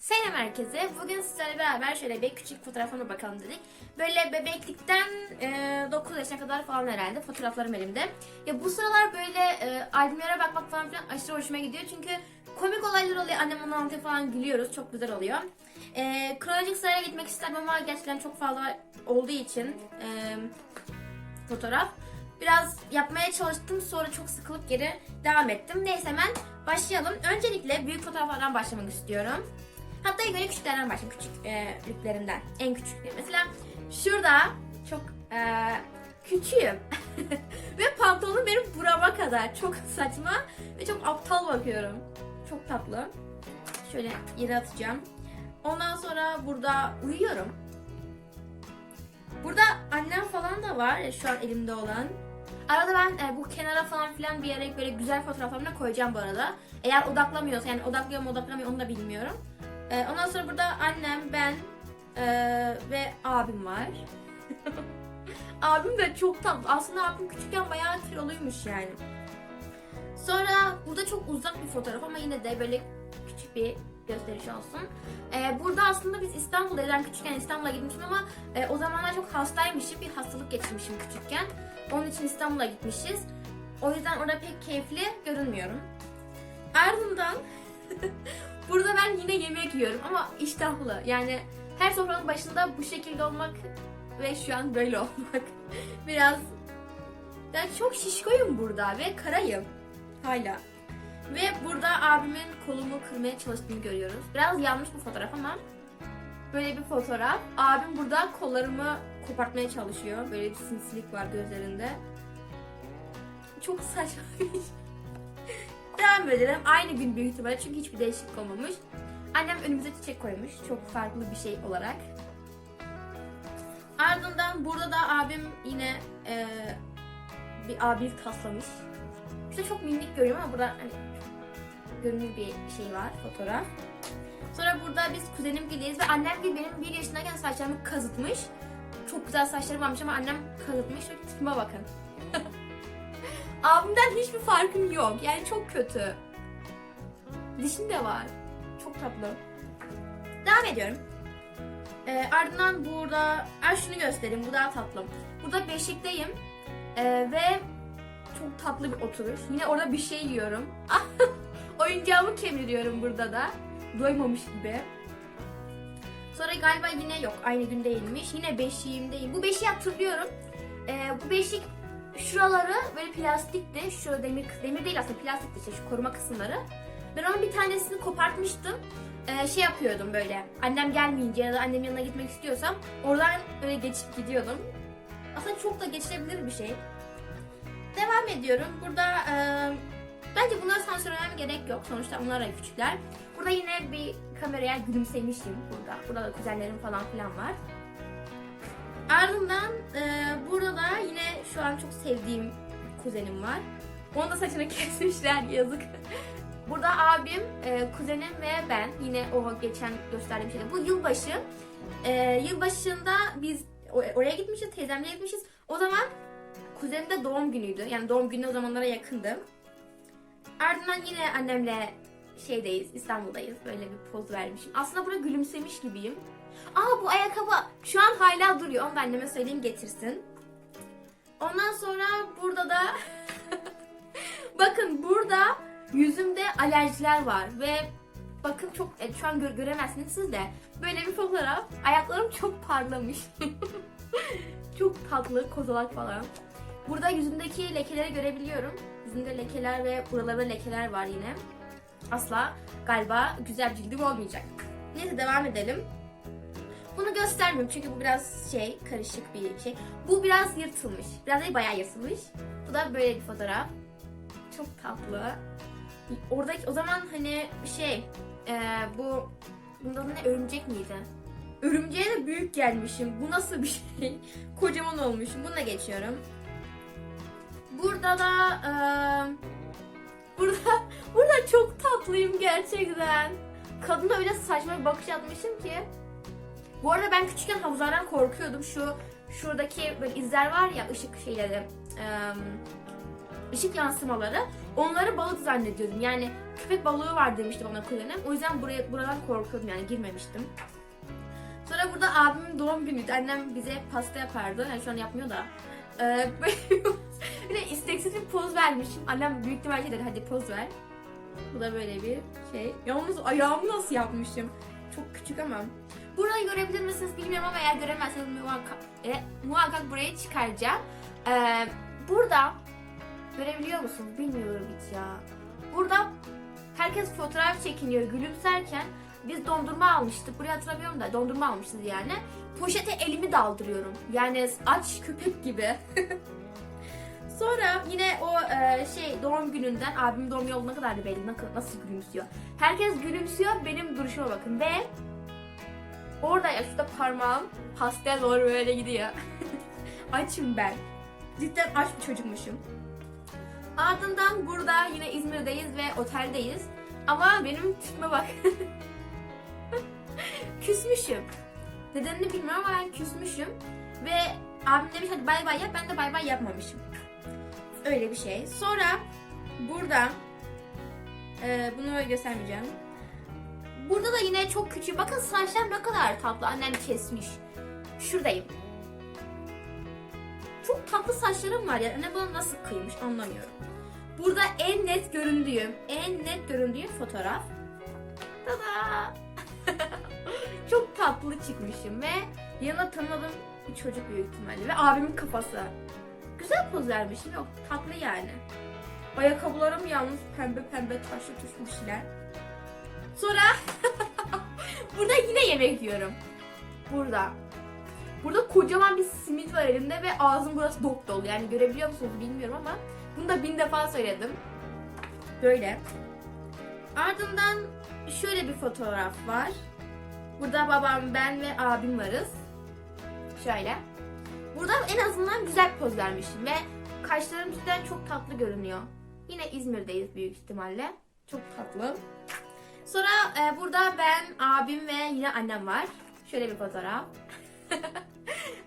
Selam herkese. Bugün sizlerle beraber şöyle bir küçük fotoğrafıma bakalım dedik. Böyle bebeklikten e, 9 yaşına kadar falan herhalde fotoğraflarım elimde. Ya bu sıralar böyle e, albümlere bakmak falan filan aşırı hoşuma gidiyor. Çünkü komik olaylar oluyor. Annem onu anlatıyor falan gülüyoruz. Çok güzel oluyor. E, kronolojik sıraya gitmek isterim ama gerçekten çok fazla olduğu için e, fotoğraf. Biraz yapmaya çalıştım sonra çok sıkılıp geri devam ettim. Neyse hemen başlayalım. Öncelikle büyük fotoğraflardan başlamak istiyorum. Hatta ilk küçüklerden başlayayım. Küçüklerinden. En küçükleri. Mesela şurada çok e, küçüğüm. ve pantolonum benim burama kadar. Çok saçma ve çok aptal bakıyorum. Çok tatlı. Şöyle yere atacağım. Ondan sonra burada uyuyorum. Burada annem falan da var e, şu an elimde olan. Arada ben e, bu kenara falan filan bir yere böyle güzel fotoğraflarımı koyacağım bu arada. Eğer odaklamıyorsa yani odaklıyor mu odaklamıyor onu da bilmiyorum. E, ondan sonra burada annem, ben e, ve abim var. abim de çok tatlı. Aslında abim küçükken bayağı kiloluymuş yani. Sonra burada çok uzak bir fotoğraf ama yine de böyle küçük bir gösteriş olsun. Ee, burada aslında biz İstanbul'da ben küçükken İstanbul'a gitmişim ama e, o zamanlar çok hastaymışım. Bir hastalık geçirmişim küçükken. Onun için İstanbul'a gitmişiz. O yüzden orada pek keyifli görünmüyorum. Ardından burada ben yine yemek yiyorum ama iştahlı. Yani her sofranın başında bu şekilde olmak ve şu an böyle olmak biraz ben çok şişkoyum burada ve karayım hala. Ve burada abimin kolumu kırmaya çalıştığını görüyoruz. Biraz yanlış bir fotoğraf ama böyle bir fotoğraf. Abim burada kollarımı kopartmaya çalışıyor. Böyle bir sinsilik var gözlerinde. Çok saçma bir şey. Devam edelim. Aynı gün büyük ihtimalle çünkü hiçbir değişiklik olmamış. Annem önümüze çiçek koymuş. Çok farklı bir şey olarak. Ardından burada da abim yine eee, bir abilik taslamış. İşte çok minik görüyorum ama burada hani görünür bir şey var fotoğraf. Sonra burada biz kuzenim gibiyiz ve annem gibi benim bir yaşındayken saçlarımı kazıtmış. Çok güzel saçlarım varmış ama annem kazıtmış. Şöyle tipime bakın. Abimden hiçbir farkım yok. Yani çok kötü. Dişim de var. Çok tatlı. Devam ediyorum. Ee, ardından burada, ay şunu göstereyim. Bu daha tatlı. Burada beşikteyim. Ee, ve çok tatlı bir oturuş. Yine orada bir şey yiyorum. Oyuncağımı kemiriyorum burada da. Doymamış gibi. Sonra galiba yine yok aynı gün değilmiş. Yine beşiğimdeyim. Bu beşiği hatırlıyorum. Ee, bu beşik şuraları böyle plastikti. Şu demir, demir değil aslında plastikti işte şu koruma kısımları. Ben onun bir tanesini kopartmıştım. Ee, şey yapıyordum böyle. Annem gelmeyince ya da annemin yanına gitmek istiyorsam oradan öyle geçip gidiyordum. Aslında çok da geçilebilir bir şey. Devam ediyorum. Burada e, bence bunları sansürlemem gerek yok. Sonuçta onlar da küçükler. Burada yine bir kameraya gülümsemişim burada. Burada da kuzenlerim falan filan var. Ardından e, burada da yine şu an çok sevdiğim kuzenim var. Onun da saçını kesmişler yazık. Burada abim, e, kuzenim ve ben yine o geçen gösterdiğim şeyde. Bu yılbaşı. E, yılbaşında biz oraya gitmişiz, teyzemle gitmişiz. O zaman kuzenim de doğum günüydü. Yani doğum günü o zamanlara yakındı. Ardından yine annemle şeydeyiz, İstanbul'dayız. Böyle bir poz vermişim. Aslında burada gülümsemiş gibiyim. Aa bu ayakkabı şu an hala duruyor. Onu da anneme söyleyeyim getirsin. Ondan sonra burada da bakın burada yüzümde alerjiler var ve bakın çok e, şu an gö- göremezsiniz siz de. Böyle bir fotoğraf. Ayaklarım çok parlamış. çok tatlı kozalak falan. Burada yüzümdeki lekeleri görebiliyorum. Yüzümde lekeler ve buralarda lekeler var yine. Asla galiba güzel cildim olmayacak. Neyse devam edelim. Bunu göstermiyorum çünkü bu biraz şey karışık bir şey. Bu biraz yırtılmış. Biraz değil bayağı yırtılmış. Bu da böyle bir fotoğraf. Çok tatlı. Oradaki o zaman hani şey e, bu bunda ne örümcek miydi? Örümceğe de büyük gelmişim. Bu nasıl bir şey? Kocaman olmuşum. Buna geçiyorum. Burada da e, burada burada çok tatlıyım gerçekten. Kadına öyle saçma bir bakış atmışım ki. Bu arada ben küçükken havuzlardan korkuyordum. Şu şuradaki böyle izler var ya ışık şeyleri. ışık yansımaları. Onları balık zannediyordum. Yani köpek balığı var demişti bana kuzenim. O yüzden buraya buradan korkuyordum yani girmemiştim. Sonra burada abimin doğum günüydü. Annem bize pasta yapardı. Yani şu an yapmıyor da. Ee, bir de isteksiz bir poz vermişim. Annem büyük ihtimalle şey dedi hadi poz ver. Bu da böyle bir şey. Yalnız ayağımı nasıl yapmışım? Çok küçük ama. Burayı görebilir misiniz bilmiyorum ama eğer göremezseniz muhakkak, e, muhakkak buraya çıkaracağım. Ee, burada görebiliyor musunuz bilmiyorum hiç ya. Burada herkes fotoğraf çekiniyor gülümserken biz dondurma almıştık. Buraya hatırlamıyorum da dondurma almışız yani. Poşete elimi daldırıyorum. Yani aç köpek gibi. Sonra yine o e, şey doğum gününden abim doğum yoluna kadar da belli nasıl, nasıl gülümsüyor. Herkes gülümsüyor benim duruşuma bakın ve orada ya parmağım pastel doğru böyle gidiyor. Açım ben. Cidden aç bir çocukmuşum. Ardından burada yine İzmir'deyiz ve oteldeyiz. Ama benim tipime bak. küsmüşüm. Nedenini bilmiyorum ama ben küsmüşüm. Ve abim demiş hadi bay bay yap ben de bay bay yapmamışım. Öyle bir şey. Sonra burada e, bunu göstermeyeceğim. Burada da yine çok küçük. Bakın saçlar ne kadar tatlı. Annem kesmiş. Şuradayım. Çok tatlı saçlarım var ya. Anne bana nasıl kıymış anlamıyorum. Burada en net göründüğüm, en net göründüğüm fotoğraf. Tada! çok tatlı çıkmışım ve yanına tanımadığım bir çocuk büyük ihtimalle ve abimin kafası. Güzel poz vermişim yok tatlı yani. Ayakkabılarım yalnız pembe pembe taşlı şeyler. Sonra burada yine yemek yiyorum. Burada. Burada kocaman bir simit var elimde ve ağzım burası dop dolu. Yani görebiliyor musunuz bilmiyorum ama bunu da bin defa söyledim. Böyle. Ardından şöyle bir fotoğraf var. Burada babam, ben ve abim varız. Şöyle. Burada en azından güzel poz vermişim ve kaşlarım cidden çok tatlı görünüyor. Yine İzmir'deyiz büyük ihtimalle. Çok tatlı. Sonra e, burada ben, abim ve yine annem var. Şöyle bir fotoğraf.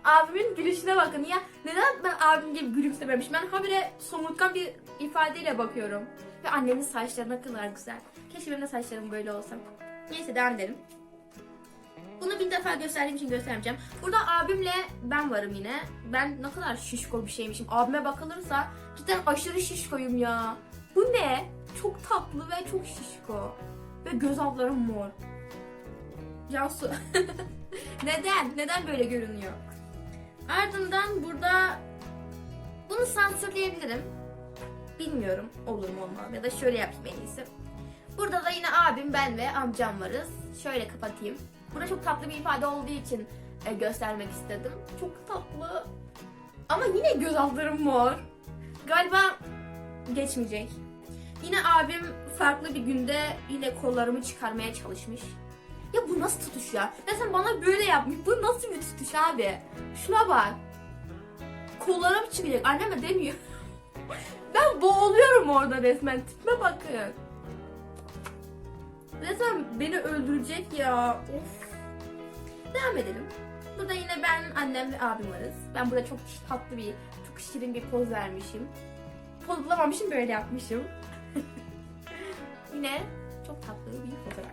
Abimin gülüşüne bakın ya. Neden ben abim gibi gülümsememiş? Ben habire somurtkan bir ifadeyle bakıyorum. Ve annemin saçları ne kadar güzel. Keşke benim de saçlarım böyle olsa. Neyse devam edelim. Bunu bin defa gösterdiğim için göstermeyeceğim. Burada abimle ben varım yine. Ben ne kadar şişko bir şeymişim. Abime bakılırsa cidden aşırı şişkoyum ya. Bu ne? Çok tatlı ve çok şişko. Ve göz altlarım mor. Cansu. Neden? Neden böyle görünüyor? Ardından burada bunu sansürleyebilirim. Bilmiyorum olur mu olmaz ya da şöyle yapayım en iyisi. Burada da yine abim, ben ve amcam varız. Şöyle kapatayım. Burada çok tatlı bir ifade olduğu için e, göstermek istedim. Çok tatlı. Ama yine göz altlarım mor. Galiba geçmeyecek. Yine abim farklı bir günde yine kollarımı çıkarmaya çalışmış. Ya bu nasıl tutuş ya? Ya sen bana böyle yapmış. Bu nasıl bir tutuş abi? Şuna bak. Kollarım çıkacak. Anneme demiyor. ben boğuluyorum orada resmen. Tipime bakın. Resmen beni öldürecek ya. Of. Devam edelim. Burada yine ben, annem ve abim varız. Ben burada çok tatlı bir, çok şirin bir poz vermişim. Poz bulamamışım böyle yapmışım. yine çok tatlı bir fotoğraf.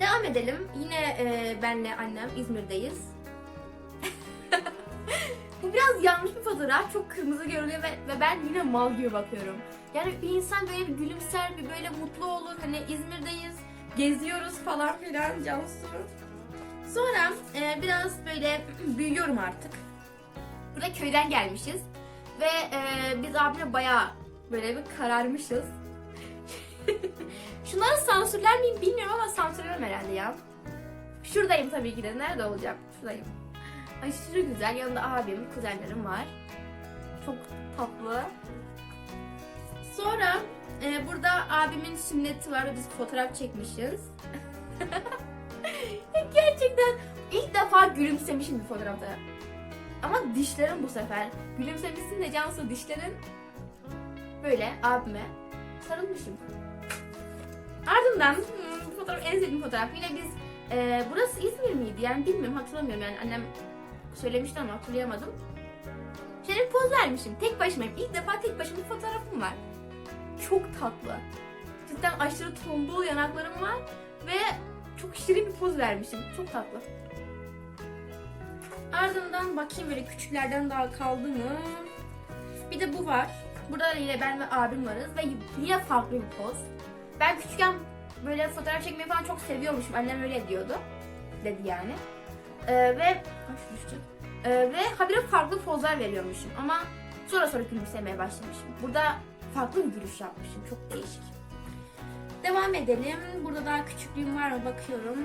Devam edelim. Yine e, benle annem İzmir'deyiz. Bu biraz yanlış bir fotoğraf. Çok kırmızı görünüyor ve, ve ben yine mal gibi bakıyorum. Yani bir insan böyle bir gülümser, bir böyle mutlu olur. Hani İzmir'deyiz, geziyoruz falan filan Cansu. Sonra e, biraz böyle büyüyorum artık. Burada köyden gelmişiz. Ve e, biz abimle bayağı böyle bir kararmışız. Şunları sansürler miyim bilmiyorum ama sansürlerim herhalde ya. Şuradayım tabii ki de. Nerede olacağım? Şuradayım. Aşırı güzel. Yanında abim, kuzenlerim var. Çok tatlı. Sonra e, burada abimin sünneti var. Biz fotoğraf çekmişiz. Gerçekten ilk defa gülümsemişim bir fotoğrafta. Ama dişlerim bu sefer. Gülümsemişsin de Cansu dişlerin böyle abime sarılmışım. Ardından hmm, bu fotoğraf en sevdiğim fotoğraf. Yine biz e, burası İzmir miydi? Yani bilmiyorum hatırlamıyorum yani annem söylemişti ama hatırlayamadım. Şöyle poz vermişim. Tek başımayım. İlk defa tek başıma bir fotoğrafım var. Çok tatlı. cidden aşırı tombul yanaklarım var ve çok şirin bir poz vermişim. Çok tatlı. Ardından bakayım böyle küçüklerden daha kaldı mı? Bir de bu var. Burada yine ben ve abim varız ve yine farklı bir poz. Ben küçükken böyle fotoğraf çekmeyi falan çok seviyormuşum. Annem öyle diyordu. Dedi yani. Ee, ve. Ee, ve habire farklı pozlar veriyormuşum ama sonra sonra gülümsemeye başlamışım. Burada farklı bir gülüş yapmışım. Çok değişik. Devam edelim. Burada daha küçüklüğüm var mı bakıyorum.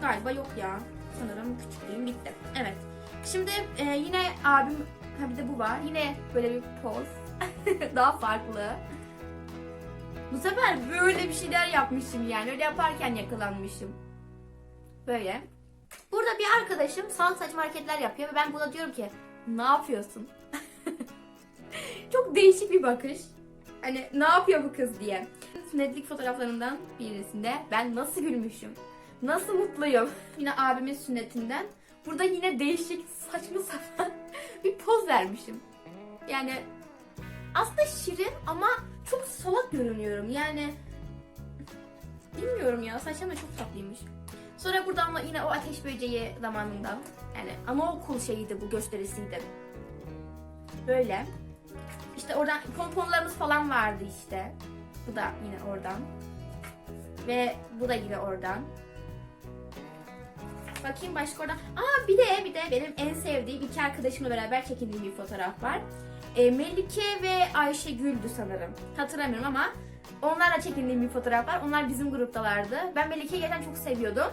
Galiba yok ya. Sanırım küçüklüğüm bitti. Evet. Şimdi e, yine abim ha bir de bu var. Yine böyle bir poz. daha farklı. Bu sefer böyle bir şeyler yapmışım yani. Öyle yaparken yakalanmışım. Böyle. Burada bir arkadaşım salak saçma hareketler yapıyor ve ben buna diyorum ki ne yapıyorsun? Çok değişik bir bakış. Hani ne yapıyor bu kız diye. Sünnetlik fotoğraflarından birisinde ben nasıl gülmüşüm. Nasıl mutluyum. Yine abimin sünnetinden. Burada yine değişik saçma sapan bir poz vermişim. Yani aslında şirin ama çok salak görünüyorum. Yani bilmiyorum ya saçım da çok tatlıymış. Sonra burada ama yine o ateş böceği zamanından. Yani anaokul şeyiydi bu gösterisiydi. Böyle. İşte oradan pomponlarımız falan vardı işte. Bu da yine oradan. Ve bu da yine oradan. Bakayım başka oradan. Aa bir de bir de benim en sevdiğim iki arkadaşımla beraber çekildiğim bir fotoğraf var. E, Melike ve Ayşe Gül'dü sanırım. Hatırlamıyorum ama onlarla çekildiğim bir fotoğraf var. Onlar bizim gruptalardı. Ben Melike'yi gerçekten çok seviyordum.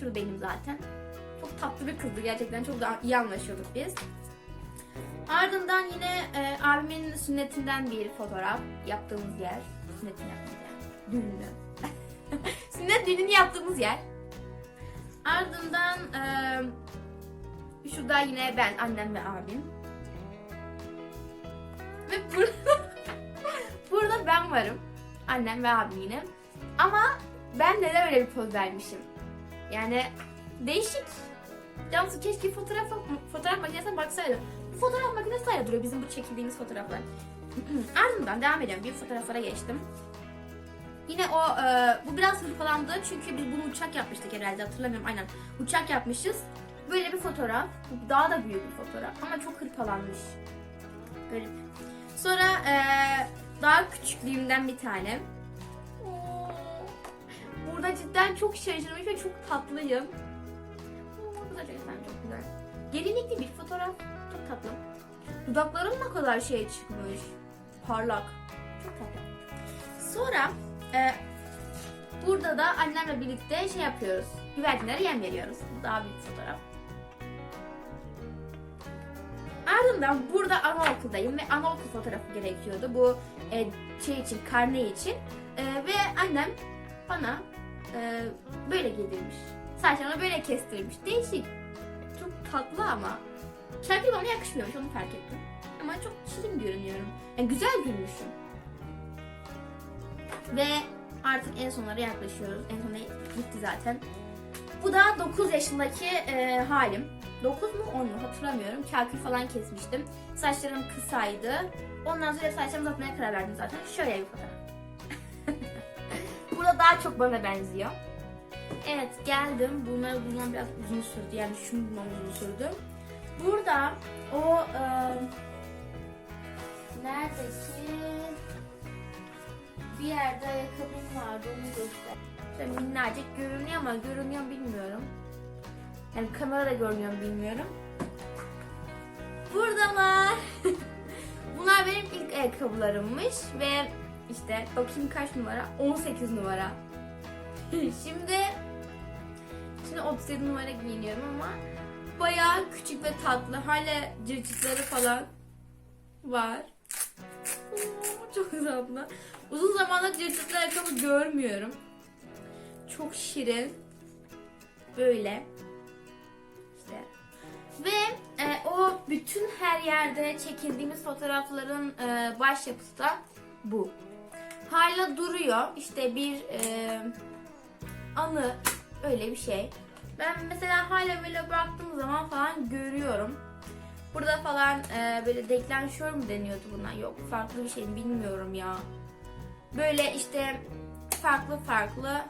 Şurada benim zaten. Çok tatlı bir kızdı gerçekten. Çok da iyi anlaşıyorduk biz. Ardından yine e, abimin sünnetinden bir fotoğraf yaptığımız yer. Sünnetini yaptığımız yer. Düğününü. Sünnet düğününü yaptığımız yer. Ardından e, şurada yine ben, annem ve abim. Ve burada, burada ben varım. Annem ve abim yine. Ama ben neden öyle bir poz vermişim? Yani değişik. Cansu keşke fotoğraf, fotoğraf makinesine baksaydı. Bu fotoğraf makinesi hala duruyor bizim bu çekildiğimiz fotoğraflar. Ardından devam ediyorum. Bir fotoğraflara geçtim. Yine o, e, bu biraz hırpalandı çünkü biz bunu uçak yapmıştık herhalde hatırlamıyorum aynen. Uçak yapmışız. Böyle bir fotoğraf. Daha da büyük bir fotoğraf ama çok hırpalanmış. Garip. Sonra e, daha küçüklüğümden bir tane. Burada cidden çok şaşırmış ve çok tatlıyım. Bu da gerçekten çok güzel. Gelinlikli bir fotoğraf. Çok tatlı. Dudaklarım ne kadar şey çıkmış. Parlak. Çok tatlı. Sonra e, burada da annemle birlikte şey yapıyoruz. Güvercinlere yem veriyoruz. Bu daha büyük fotoğraf. Ardından burada anaokuldayım ve anaokul fotoğrafı gerekiyordu. Bu e, şey için, karne için. E, ve annem bana e, böyle giydirmiş. Saçlarını böyle kestirmiş. Değişik. Çok tatlı ama. Şarkı bana yakışmıyormuş onu fark ettim. Ama çok şirin görünüyorum. Yani güzel gülmüşüm. Ve artık en sonlara yaklaşıyoruz. En sona gitti zaten. Bu da 9 yaşındaki e, halim. 9 mu 10 mu hatırlamıyorum. Kakül falan kesmiştim. Saçlarım kısaydı. Ondan sonra saçlarımı uzatmaya karar verdim zaten. Şöyle bir fotoğraf. Burada daha çok bana benziyor. Evet geldim. Bunlar bundan biraz uzun sürdü. Yani şunu bulmam uzun sürdü. Burada o e, nerede ki bir yerde ayakkabım vardı onu göster. Şöyle minnacık görünüyor ama görünüyor bilmiyorum. Yani kamerada görünüyor bilmiyorum. Buradalar. Bunlar benim ilk ayakkabılarımmış ve işte bakayım kaç numara? 18 numara. şimdi şimdi 37 numara giyiniyorum ama bayağı küçük ve tatlı. Hala cırcıkları falan var. Oo, Çok tatlı. Uzun zamandır cırcıklı ayakkabı görmüyorum. Çok şirin. Böyle. Ve e, o bütün her yerde çekildiğimiz fotoğrafların e, başyapıtı da bu. Hala duruyor. İşte bir e, anı öyle bir şey. Ben mesela hala böyle baktığım zaman falan görüyorum. Burada falan e, böyle deklanşör mü deniyordu buna? Yok farklı bir şey bilmiyorum ya. Böyle işte farklı farklı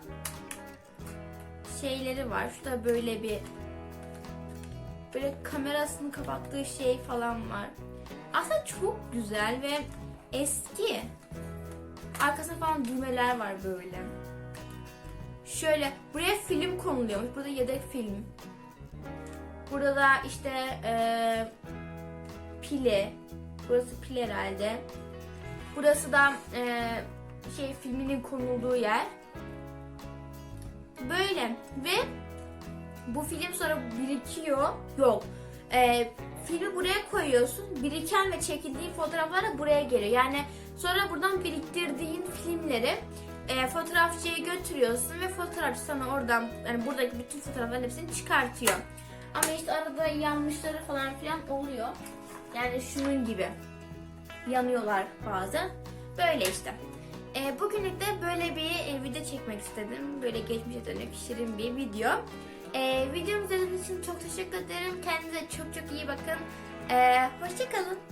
şeyleri var. Şurada böyle bir böyle kamerasını kapattığı şey falan var. Aslında çok güzel ve eski. Arkasında falan düğmeler var böyle. Şöyle buraya film konuluyormuş. Burada yedek film. Burada da işte eee pili. Burası pil herhalde. Burası da eee, şey filminin konulduğu yer. Böyle ve bu film sonra birikiyor. Yok. Eee, filmi buraya koyuyorsun. Biriken ve çekildiğin fotoğraflar da buraya geliyor. Yani sonra buradan biriktirdiğin filmleri e, fotoğrafçıya götürüyorsun ve fotoğrafçı sana oradan yani buradaki bütün fotoğrafların hepsini çıkartıyor. Ama işte arada yanlışları falan filan oluyor. Yani şunun gibi yanıyorlar bazen. Böyle işte. E, bugünlük de böyle bir e, video çekmek istedim. Böyle geçmişe dönük şirin bir video. E, videomu izlediğiniz için çok teşekkür ederim. Kendinize çok çok iyi bakın. E, hoşçakalın.